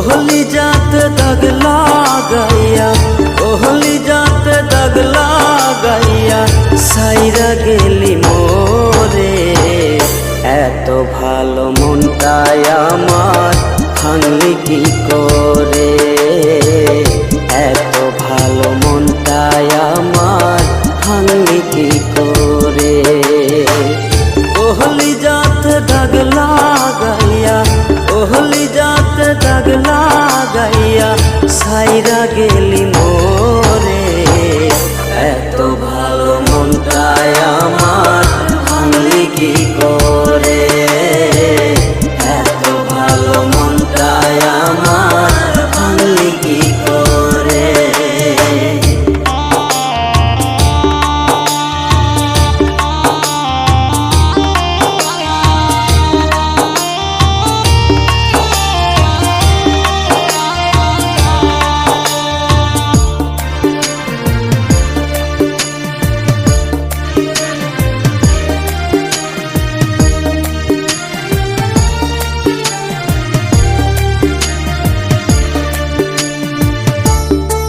ওহলি জাত দাগ লাগাইয়া ওহলি জাত দাগ লাগাইয়া সাইরা গেলি মোরে এত ভালো মনটায় আমার ভাঙলি কি কর পাগলা গাইয়া সাইরা গেল